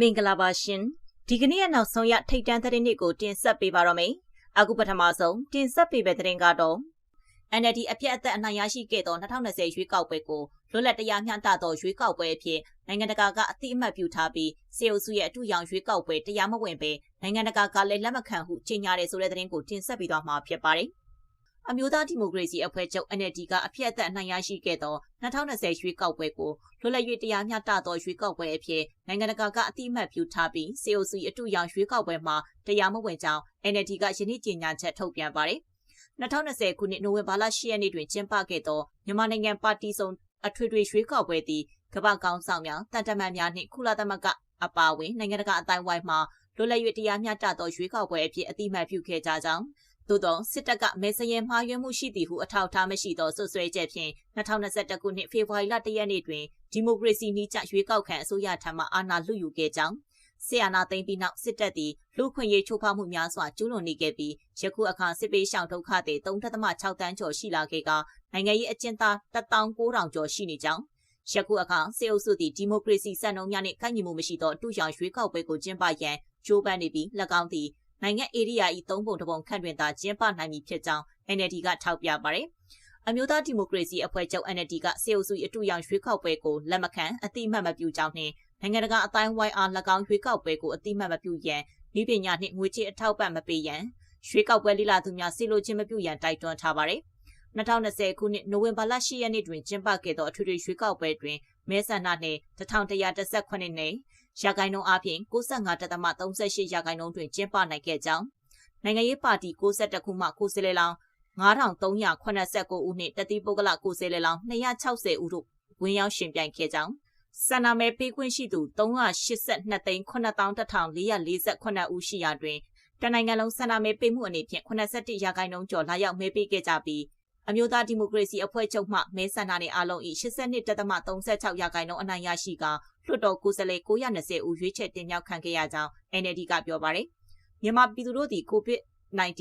မင်္ဂလာပါရှင်ဒီကနေ့ရနောက်ဆုံးရထိတ်တန့်သတင်းတွေကိုတင်ဆက်ပေးပါတော့မယ်အခုပထမဆုံးတင်ဆက်ပေးတဲ့သတင်းကတော့ NLD အပြတ်အသက်အနိုင်ရရှိခဲ့သော2020ရွေးကောက်ပွဲကိုလွတ်လပ်တရားမျှတသောရွေးကောက်ပွဲအဖြစ်နိုင်ငံတကာကအသိအမှတ်ပြုထားပြီးစေအုပ်စုရဲ့အထူးရောင်ရွေးကောက်ပွဲတရားမဝင်ပဲနိုင်ငံတကာကလည်းလက်မခံဟုကြေညာတယ်ဆိုတဲ့သတင်းကိုတင်ဆက်ပေးသွားမှာဖြစ်ပါတယ် အမျိုးသားဒီမိုကရေစီအဖွဲ့ချုပ် NLD ကအပြည့်အသက်အနိုင်ရရှိခဲ့သော2020ရွေးကောက်ပွဲကိုလွတ်လပ်၍တရားမျှတသောရွေးကောက်ပွဲအဖြစ်နိုင်ငံတကာကအတိအမှတ်ပြုထားပြီး COC အတူရောင်ရွေးကောက်ပွဲမှာတရားမဝင်ကြောင်း NLD ကယနေ့ကြေညာချက်ထုတ်ပြန်ပါတယ်။2020ခုနှစ်နိုဝင်ဘာလ10ရက်နေ့တွင်ကျင်းပခဲ့သောမြန်မာနိုင်ငံပါတီစုံအထွေထွေရွေးကောက်ပွဲသည်ကမ္ဘာကောင်းဆောင်များတန်တမန်များနှင့်ကုလသမဂ္ဂအပါအဝင်နိုင်ငံတကာအတိုင်းဝိုင်းမှလွတ်လပ်၍တရားမျှတသောရွေးကောက်ပွဲအဖြစ်အတိအမှတ်ပြုခဲ့ကြကြောင်း သို့သောစစ်တပ်ကမဲစရင်မှားယွင်းမှုရှိသည်ဟုအထောက်အထားမရှိသောဆွဆွဲချက်ဖြင့်2021ခုနှစ်ဖေဖော်ဝါရီလ1ရက်နေ့တွင်ဒီမိုကရေစီနည်းကျရွေးကောက်ခံအစိုးရထံမှအာဏာလွတ်ယူခဲ့ကြောင်းဆီယနာသိမ်းပြီးနောက်စစ်တပ်သည်လူခွင့်ရေးချိုးဖောက်မှုများစွာကျူးလွန်နေခဲ့ပြီးယခုအခါစစ်ပေးရှောင်ဒုက္ခတွေ3.6တန်းကျော်ရှိလာခဲ့ကနိုင်ငံရေးအကျဉ်းသား19000ကျော်ရှိနေကြောင်းယခုအခါစေအုပ်စုသည်ဒီမိုကရေစီစံနှုန်းများနှင့်ကိုက်ညီမှုမရှိသောအတူရောင်ရွေးကောက်ပွဲကိုကျင်းပရန်ကြိုးပမ်းနေပြီး၎င်းသည် နိုင်ငံဧရိယာ၏သုံးပုံတစ်ပုံခန့်တွင်သာကျင်းပနိုင်မည်ဖြစ်ကြောင်း NLD ကထောက်ပြပါတယ်။အမျိုးသားဒီမိုကရေစီအဖွဲ့ချုပ် NLD ကစေအုပ်စုအတူရောင်ရွေးကောက်ပွဲကိုလက်မခံအတိအမှတ်မပြုကြောင်းနှင့်နိုင်ငံတကာအတိုင်းဝိုင်းအား၎င်းရွေးကောက်ပွဲကိုအတိအမှတ်မပြုရန်ဤပညာနှင့်ငွေကြေးအထောက်ပံ့မပေးရန်ရွှေကောက်ပွဲလိလာသူများစီလိုချင်းမပြုရန်တိုက်တွန်းထားပါတယ်။2020ခုနှစ်နိုဝင်ဘာလ10ရက်နေ့တွင်ကျင်းပခဲ့သောအထွေထွေရွေးကောက်ပွဲတွင်မဲဆန္ဒနှင့်1118နှင့် ရာခိုင်နှုန်းအပြင်65.38ရာခိုင်နှုန်းတွင်ကျင်းပနိုင်ခဲ့ကြောင်းနိုင်ငံရေးပါတီ62ခုမှကိုယ်စားလှယ်လောင်း9389ဦးနှင့်တတိပုဂ္ဂလကိုယ်စားလှယ်လောင်း260ဦးတို့ဝင်ရောက်ရှင်ပြိုင်ခဲ့ကြောင်းဆန္ဒမဲပေးခွင့်ရှိသူ382သိန်း9448ဦးရှိရာတွင်တနိုင်ငံလုံးဆန္ဒမဲပေးမှုအနေဖြင့်81ရာခိုင်နှုန်းကျော်လာရောက်မဲပေးခဲ့ကြပြီးအမျိုးသားဒီမိုကရေစီအဖွဲ့ချုပ်မှမဲဆန္ဒနယ်အလုံး၏82.36ရာခိုင်နှုန်းအနိုင်ရရှိက လွှတ်တော်ကိုယ်စားလှယ်920ဦးရွေးချယ်တင်မြှောက်ခံခဲ့ရကြောင်း NLD ကပြောပါတယ်။မြန်မာပြည်သူတို့သည် COVID-19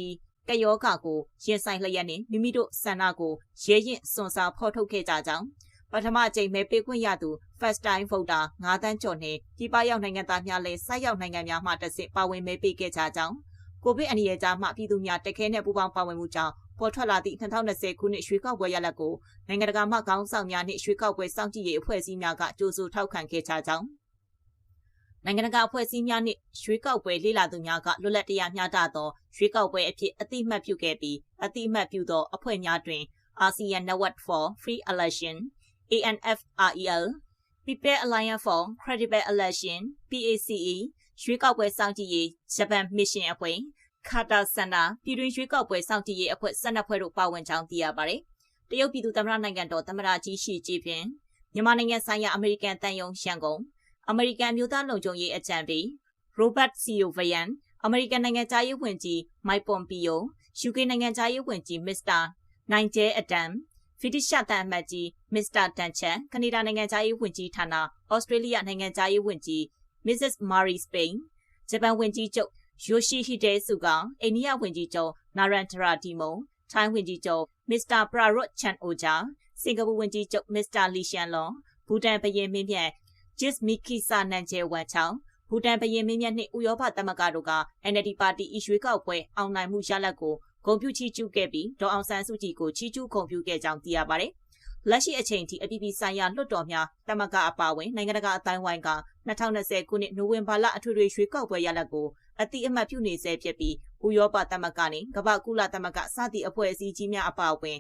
ကရောဂါကိုရင်ဆိုင်လျက်နှင့်မိမိတို့ဆန္ဒကိုရဲရင်စွန်စားဖော်ထုတ်ခဲ့ကြကြောင်းပထမအကြိမ်မဲပေးခွင့်ရသူ First Time Voter 9တန်းကျော်နှင့်ပြည်ပရောက်နိုင်ငံသားများလည်းဆိုက်ရောက်နိုင်ငံများမှတဆင့်ပါဝင်မဲပေးခဲ့ကြကြောင်းကိုဗစ်အန္တရာယ်ကြားမှပြည်သူများတခဲနဲ့ပူးပေါင်းပါဝင်မှုကြောင့် ပေါ်ထွက်လာသည့်2020ခုနှစ်ရွှေကောက်ပွဲရလဒ်ကိုနိုင်ငံတကာမှခေါင်းဆောင်များနှင့်ရွှေကောက်ပွဲစောင့်ကြည့်ရေးအဖွဲ့အစည်းများကကြိုးဆိုထောက်ခံခဲ့ကြကြောင်းနိုင်ငံတကာအဖွဲ့အစည်းများနှင့်ရွှေကောက်ပွဲလေ့လာသူများကလွတ်လပ်တရားမျှတသောရွှေကောက်ပွဲအဖြစ်အတိအမှတ်ပြုခဲ့ပြီးအတိအမှတ်ပြုသောအဖွဲ့များတွင် ASEAN Network for Free Election ANFREL People Alliance for Credible Election PACE ရွေးကောက်ပွဲစောင့်ကြည့်ရေးဂျပန်မစ်ရှင်အဖွဲ့ ခါတာစန္ဒာပြည်တွင်းရွေးကောက်ပွဲစောင့်ကြည့်ရေးအဖွဲ့၁၂ဖွဲ့တို့ပါဝင်ကြောင်းသိရပါတယ်။တရုတ်ပြည်သူ့သမ္မတနိုင်ငံတော်သမ္မတကြီးရှီကျင်းပင်မြန်မာနိုင်ငံဆိုင်ရာအမေရိကန်တန်ယုံရန်ကုန်အမေရိကန်မျိုးသားလုံခြုံရေးအကြံပေး Robert Siovian အမေရိကန်နိုင်ငံသားရေးဝန်ကြီး Mike Pompeo UK နိုင်ငံသားရေးဝန်ကြီး Mr. Nigel Adam ဖီတီရှာတန်အမတ်ကြီး Mr. Dan Chan ကနေဒါနိုင်ငံသားရေးဝန်ကြီးဌာန Australia နိုင်ငံသားရေးဝန်ကြီး Mrs. Marie Spain ဂျပန်ဝန်ကြီးချုပ် ယိုရှိဟီဒေစုကအိန္ဒိယဝန်ကြီးချုပ်နာရန်ထရာဒီမုံထိုင်းဝန်ကြီးချုပ်မစ္စတာပရာရော့ချန်အိုဂျာစင်ကာပူဝန်ကြီးချုပ်မစ္စတာလီရှန်လွန်ဘူတန်ဘရင်မင်းမြတ်ဂျစ်မီကီဆာနန်ဂျေဝမ်ချောင်းဘူတန်ဘရင်မင်းမြတ်နှင့်ဥရောပသမဂ္ဂတို့က NLD ပါတီအရွေးကောက်ပွဲအောင်နိုင်မှုရလဒ်ကိုဂုဏ်ပြုချီးကျူးခဲ့ပြီးဒေါအောင်ဆန်းစုကြည်ကိုချီးကျူးဂုဏ်ပြုခဲ့ကြောင်းသိရပါတယ်။လက်ရှိအချိန်ထိအပြည်ပြည်ဆိုင်ရာလွှတ်တော်များတမကအပါဝင်နိုင်ငံတကာအတိုင်းဝိုင်းက2020ခုနှစ်နိုဝင်ဘာလအထွေထွေရွေးကောက်ပွဲရလဒ်ကို အတိအမှတ်ပြုနေဆဲဖြစ်ပြီးဥရောပသမဂ္ဂနဲ့ကမ္ဘာကုလသမဂ္ဂစသည့်အဖွဲ့အစည်းကြီးများအပါအဝင်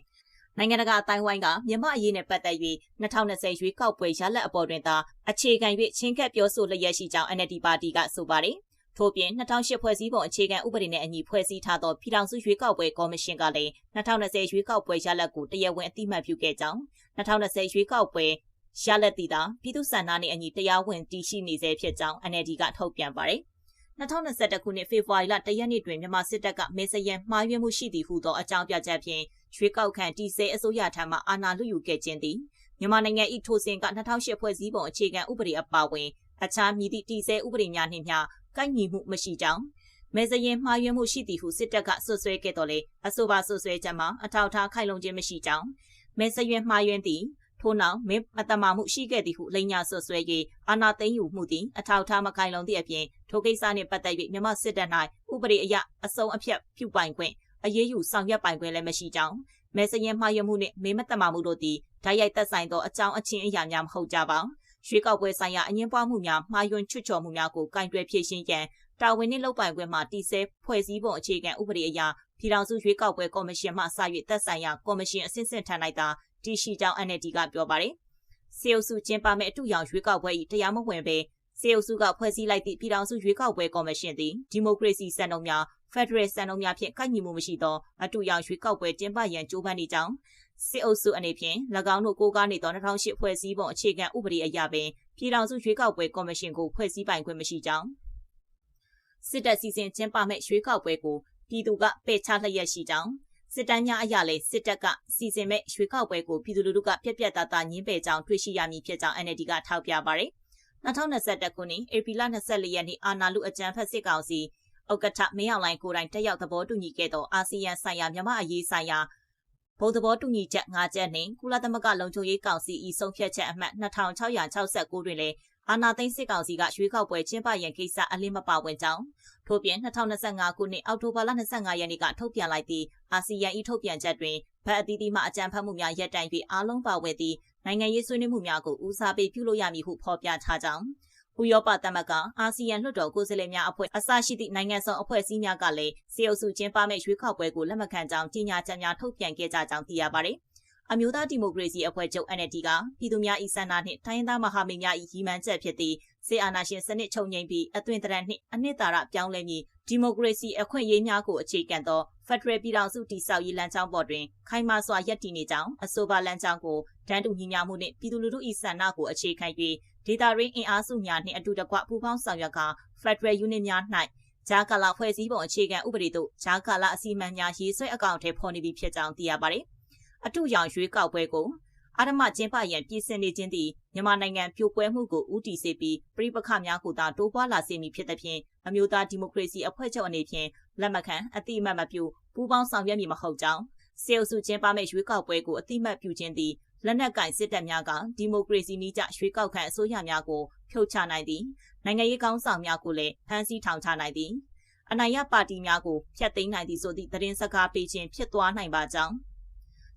နိုင်ငံတကာအတိုင်းဝိုင်းကမြန်မာအရေးနဲ့ပတ်သက်၍2020ရွေးကောက်ပွဲရလဒ်အပေါ်တွင်သာအခြေခံ၍ချင်းကပ်ပြောဆိုလျက်ရှိကြောင်း NLD ပါတီကဆိုပါတယ်။ထို့ပြင်2008ဖွဲ့စည်းပုံအခြေခံဥပဒေနဲ့အညီဖွဲ့စည်းထားသောပြည်ထောင်စုရွေးကောက်ပွဲကော်မရှင်ကလည်း2020ရွေးကောက်ပွဲရလဒ်ကိုတရားဝင်အသိမှတ်ပြုခဲ့ကြောင်း2020ရွေးကောက်ပွဲရလဒ်တည်တာပြည်သူ့စံနာနဲ့အညီတရားဝင်တည်ရှိနေစေဖြစ်ကြောင်း NLD ကထုတ်ပြန်ပါတယ်။ 2021ခုနှစ်ဖေဖော်ဝါရီလတရက်နေ့တွင်မြန်မာစစ်တပ်ကမဲစရန်မှားယွင်းမှုရှိသည်ဟုသောအကြောင်းပြချက်ဖြင့်ရွေးကောက်ခံတီဆဲအစိုးရထံမှအာဏာလွတ်ယူခဲ့ခြင်းသည်မြန်မာနိုင်ငံ၏ထိုစဉ်က2008ဖွဲ့စည်းပုံအခြေခံဥပဒေအပါအဝင်အခြားမည်သည့်တီဆဲဥပဒေများနှင့်မျှကိုက်ညီမှုမရှိကြောင်းမဲစရင်မှားယွင်းမှုရှိသည်ဟုစစ်တပ်ကဆွဆွဲခဲ့တော်လေအဆိုပါဆွဆွဲချက်မှာအထောက်အထားခိုင်လုံခြင်းမရှိကြောင်းမဲစရင်မှားယွင်းသည့် ထို့နောက်မင်းမတမာမှုရှိခဲ့သည်ဟုလိန်ညာဆွဆွဲ၍အာဏာသိမ်းယူမှုသည်အထောက်ထားမခိုင်လုံသည့်အပြင်ထိုကိစ္စနှင့်ပတ်သက်၍မြန်မာစစ်တပ်၌ဥပဒေအရအစုံအဖြတ်ပြုပိုင်ခွင့်အရေးယူဆောင်ရွက်ပိုင်ခွင့်လည်းမရှိကြောင်းမဲစရင်မှားယွင်းမှုနှင့်မေးမတမာမှုတို့သည်ဓာတ်ရိုက်သက်ဆိုင်သောအကြောင်းအချင်းအရာများမဟုတ်ကြပါရွှေကောက်ပွဲဆိုင်ရာအငင်းပွားမှုများမှားယွင်းချွတ်ချော်မှုများကိုကင်တွယ်ဖြေရှင်းရန်တာဝန်နှင့်လုပ်ပိုင်ခွင့်မှတည်ဆဲဖွဲ့စည်းပုံအခြေခံဥပဒေအရပြည်ထောင်စုရွေးကောက်ပွဲကော်မရှင်မှစ၍သက်ဆိုင်ရာကော်မရှင်အဆင့်ဆင့်ထံ၌သာ တည်ရှိကြောင်း NLD ကပြောပါတယ်။စေအုပ်စုကျင်းပမဲ့အတူရောင်ရွေးကောက်ပွဲ၏တရားမဝင်ပဲစေအုပ်စုကဖွဲ့စည်းလိုက်သည့်ပြည်ထောင်စုရွေးကောက်ပွဲကော်မရှင်သည်ဒီမိုကရေစီစံနှုန်းများဖက်ဒရယ်စံနှုန်းများဖြင့်ကိုက်ညီမှုမရှိသောအတူရောင်ရွေးကောက်ပွဲကျင်းပရန်ကြိုးပမ်းနေကြောင်းစစ်အုပ်စုအနေဖြင့်၎င်းတို့ကိုးကားနေသော2008ဖွဲ့စည်းပုံအခြေခံဥပဒေအရပင်ပြည်ထောင်စုရွေးကောက်ပွဲကော်မရှင်ကိုဖွဲ့စည်းပိုင်ခွင့်မရှိကြောင်းစစ်တပ်စီစဉ်ကျင်းပမဲ့ရွေးကောက်ပွဲကိုပြည်သူကပယ်ချလျက်ရှိကြောင်း စစ်တမ်းများအရလည်းစစ်တပ်ကစီစဉ်မဲ့ရွေးကောက်ပွဲကိုပြည်သူလူထုကပြက်ပြက်သားသားညှင်းပယ်ကြောင်းတွေ့ရှိရမည်ဖြစ်ကြောင်း NLD ကထောက်ပြပါတယ်2021ခုနှစ်ဧပြီလ24ရက်နေ့အာနာလူအကြံဖက်စစ်ကောင်စီဥက္ကဋ္ဌမင်းအောင်လှိုင်ကိုယ်တိုင်တက်ရောက်သဘောတူညီခဲ့သောအာဆီယံဆိုင်ရာမြန်မာအရေးဆိုင်ရာဘုံသဘောတူညီချက်၅ချက်နှင့်ကုလသမဂ္ဂလုံခြုံရေးကောင်စီ၏ဆုံးဖြတ်ချက်အမှတ်2669တွင်လည်း အာနာသိန်းစစ်ကောင်စီကရွေးကောက်ပွဲကျင်းပရန်ကိစ္စအလင်းမပါဝင်ကြောင်းထို့ပြင်2025ခုနှစ်အောက်တိုဘာလ25ရက်နေ့ကထုတ်ပြန်လိုက်သည့်အာဆီယံ၏ထုတ်ပြန်ချက်တွင်ဗတ်အသီးသီးမှအကြံဖတ်မှုများရပ်တန့်၍အားလုံးပါဝင်သည့်နိုင်ငံရေးဆွေးနွေးမှုများကိုဦးစားပေးပြုလုပ်ရမည်ဟုဖော်ပြထားကြောင်းဥရောပသမဂ္ဂအာဆီယံလွှတ်တော်ကိုယ်စားလှယ်များအဖွဲ့အစရှိသည့်နိုင်ငံဆောင်အဖွဲ့အစည်းများကလည်းစီအုပ်စုကျင်းပမဲ့ရွေးကောက်ပွဲကိုလက်မခံကြောင်းကြေညာချက်များထုတ်ပြန်ခဲ့ကြကြောင်းသိရပါတယ်။ အမျိုးသားဒီမိုကရေစီအဖွဲ့ချုပ် NLD ကပြည်သူများ၏စန္ဒနှင့်တိုင်းရင်းသားမဟာမိတ်များ၏ရည်မှန်းချက်ဖြစ်သည့်စေအာနာရှင်စနစ်ချုပ်ငြိမ်းပြီးအသွင်သဏ္ဍာန်နှင့်အနှစ်သာရပြောင်းလဲမည်ဒီမိုကရေစီအခွင့်အရေးများကိုအခြေခံသောဖက်ဒရယ်ပြည်ထောင်စုတည်ဆောက်ရေးလမ်းကြောင်းပေါ်တွင်ခိုင်မာစွာရပ်တည်နေကြောင်းအဆိုပါလမ်းကြောင်းကိုတန်းတူညီမျှမှုနှင့်ပြည်သူလူထု၏ဆန္ဒကိုအခြေခံ၍ဒေတာရင်းအင်အားစုများနှင့်အတူတကွပူးပေါင်းဆောင်ရွက်ကဖက်ဒရယ်ယူနစ်များ၌ဂျာကာလာဖွဲ့စည်းပုံအခြေခံဥပဒေသို့ဂျာကာလာအစီအမံများရေးဆွဲအကောင့်ထဲပေါ်နေပြီဖြစ်ကြောင်းသိရပါတယ်။ အထူးရောင်ရွေးကောက်ပွဲကိုအာဓမကျင်းပရန်ပြည်စင်နေခြင်းသည်မြန်မာနိုင်ငံပြိုကွဲမှုကိုဦးတည်စေပြီးပြည်ပခများကိုသာတိုးပွားလာစေမည်ဖြစ်သဖြင့်အမျိုးသားဒီမိုကရေစီအဖွဲ့ချုပ်အနေဖြင့်လက်မခံအတိအမှတ်မပြုပူးပေါင်းဆောင်ရွက်မည်မဟုတ်ကြောင်းစေအုပ်စုကျင်းပမဲ့ရွေးကောက်ပွဲကိုအတိအမှတ်ပြုခြင်းသည်လက်နက်ကင်စစ်တပ်များကဒီမိုကရေစီနည်းကျရွေးကောက်ခံအစိုးရများကိုဖြုတ်ချနိုင်သည်နိုင်ငံရေးကောင်းဆောင်များကိုလည်းဖမ်းဆီးထောင်ချနိုင်သည်အနိုင်ရပါတီများကိုဖျက်သိမ်းနိုင်သည်ဆိုသည့်သတင်းစကားပေးခြင်းဖြစ်သွားနိုင်ပါကြောင်း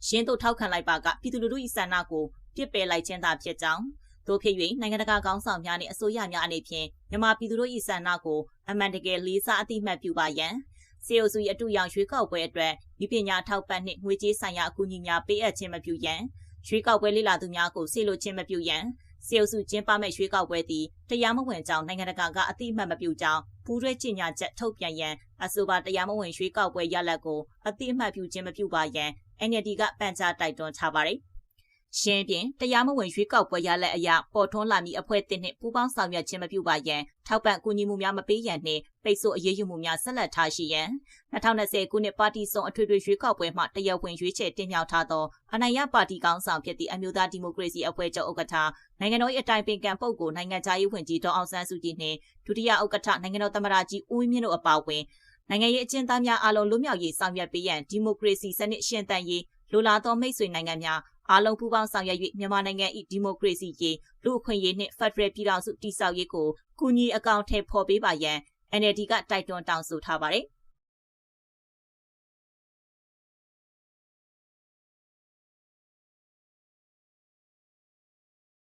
ရင်းတို့ထောက်ခံလိုက်ပါကပြည်သူလူထု၏ဆန္ဒကိုပြစ်ပယ်လိုက်ခြင်းသာဖြစ်ကြောင်းတို့ဖြစ်၍နိုင်ငံတကာကောင်းဆောင်များနှင့်အစိုးရများအနေဖြင့်မြန်မာပြည်သူတို့၏ဆန္ဒကိုအမှန်တကယ်လေးစားအသိမှတ်ပြုပါရန်စေအုပ်စု၏အတူရောင်ရွေးကောက်ပွဲအတွက်ဒီပညာထောက်ပံ့နှင့်ငွေကြေးဆိုင်ရာအကူအညီများပေးအပ်ခြင်းမပြုရန်ရွေးကောက်ပွဲလေ့လာသူများကိုဆေးလိုခြင်းမပြုရန် စေအုပ်စုကျင်းပမဲ့ရွေးကောက်ပွဲသည်တရားမဝင်ကြောင်းနိုင်ငံတကာကအသိအမှတ်မပြုကြောင်းပူးတွဲကြေညာချက်ထုတ်ပြန်ရန်အဆိုပါတရားမဝင်ရွေးကောက်ပွဲရလဒ်ကိုအသိအမှတ်ပြုခြင်းမပြုပါရန် NLD ကပန်ကြားတိုက်တွန်းထားပါတယ် ရှင်းပြင်တရားမဝင်ရွေးကောက်ပွဲရလက်အရာပေါ်ထွန်းလာမည့်အဖွဲ့အသစ်နှင့်ပူးပေါင်းဆောင်ရွက်ခြင်းမပြုပါရန်ထောက်ပံ့ကူညီမှုများမပေးရန်နှင့်ပိတ်ဆို့အရေးယူမှုများဆက်လက်ထားရှိရန်2020ခုနှစ်ပါတီစုံအထွေထွေရွေးကောက်ပွဲမှတရားဝင်ရွေးချယ်တင်မြှောက်ထားသောအနိုင်ရပါတီကောင်းဆောင်ဖြစ်သည့်အမျိုးသားဒီမိုကရေစီအဖွဲ့ချုပ်ဥက္ကဋ္ဌနိုင်ငံတော်၏အတိုင်ပင်ခံပုဂ္ဂိုလ်နိုင်ငံသားရေးဝန်ကြီးဒေါအောင်ဆန်းစုကြည်နှင့်ဒုတိယဥက္ကဋ္ဌနိုင်ငံတော်သမ္မတကြီးဦးဝင်းမြင့်တို့အပါအဝင်နိုင်ငံရေးအကျဉ်းသားများအားလုံးလွတ်မြောက်ရေးဆောင်ရွက်ပေးရန်ဒီမိုကရေစီစနစ်ရှင်သန်ရေးလိုလားသောမိတ်ဆွေနိုင်ငံများ အားလုံးပူးပေါင်းဆောင်ရွက်၍မြန်မာနိုင်ငံ၏ဒီမိုကရေစီရေးလူအခွင့်အရေးနှင့်ဖက်ဒရယ်ပြည်ထောင်စုတည်ဆောက်ရေးကိုကူညီအကောင့်ထဲပေါ်ပေးပါရန် NLD ကတိုက်တွန်းတောင်းဆိုထားပါတယ်။